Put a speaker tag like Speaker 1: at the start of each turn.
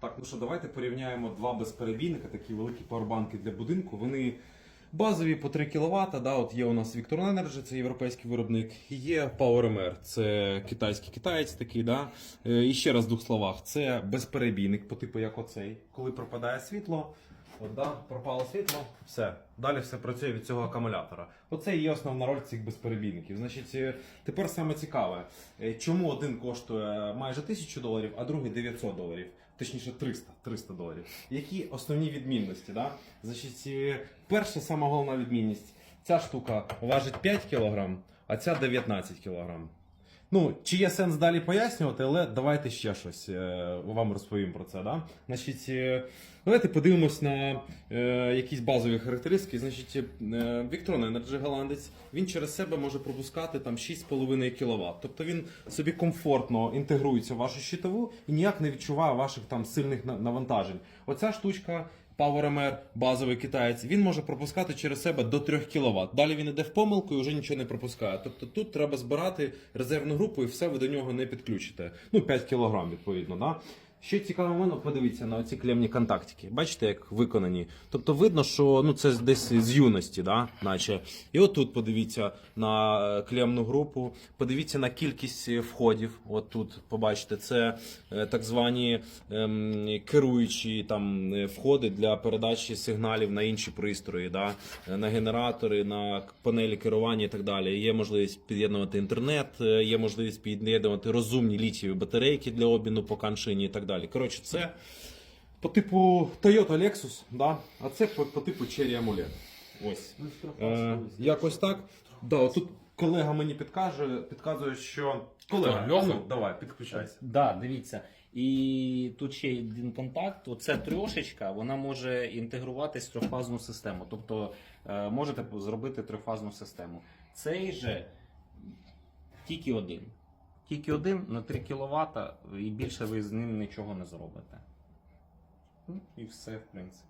Speaker 1: Так, ну що, давайте порівняємо два безперебійника, такі великі пауербанки для будинку. Вони базові по 3 кВт. Да, от є у нас Victron Energy, це європейський виробник. Є PowerMR, це китайський китаєць такий. Да. Е, І ще раз в двох словах, це безперебійник по типу як оцей. Коли пропадає світло, от, да, пропало світло, все. Далі все працює від цього акумулятора. Оце і є основна роль цих безперебійників. Значить, е, тепер саме цікаве, е, чому один коштує майже 1000 доларів, а другий 900 доларів. Точніше 300, 300 доларів. Які основні відмінності? Да? Значить, е, перша сама головна відмінність. Ця штука важить 5 кг, а ця 19 кг. Ну, чи є сенс далі пояснювати, але давайте ще щось е, вам розповім про це. Да? Значить, е, давайте подивимось на е, якісь базові характеристики. Значить, е, Victron Energy голландець, він через себе може пропускати там 6,5 кВт. Тобто він собі комфортно інтегрується в вашу щитову і ніяк не відчуває ваших там сильних навантажень. Оця штучка. PowerMR, базовий китаєць, він може пропускати через себе до 3 кВт. Далі він іде в помилку і вже нічого не пропускає. Тобто тут треба збирати резервну групу і все ви до нього не підключите. Ну, 5 кг відповідно. Да? Ще цікавий момент, подивіться на ці клемні контактики. Бачите, як виконані. Тобто видно, що ну, це десь з юності, да? наче. І отут подивіться на е, клемну групу, подивіться на кількість е, входів. От тут побачите, це е, так звані ем, керуючі там входи для передачі сигналів на інші пристрої, да? на генератори, на панелі керування і так далі. Є можливість під'єднувати інтернет, є можливість під'єднувати розумні літієві батарейки для обміну по каншині і так далі. Коротше, це по типу Toyota Lexus, да? а це по, по типу Cherry AMOLED. Ось. Е, якось так. Да, отут колега мені підкаже, підказує, що. Колега,
Speaker 2: Хто, Льоха?
Speaker 1: ну, давай, підключайся.
Speaker 3: Да, дивіться. І тут ще є один контакт. Оце трьошечка, вона може інтегруватись в трьохфазну систему. Тобто е, можете зробити трьохфазну систему. Цей же тільки один. Тільки один на 3 кВт і більше ви з ним нічого не зробите. Ну, І все, в принципі.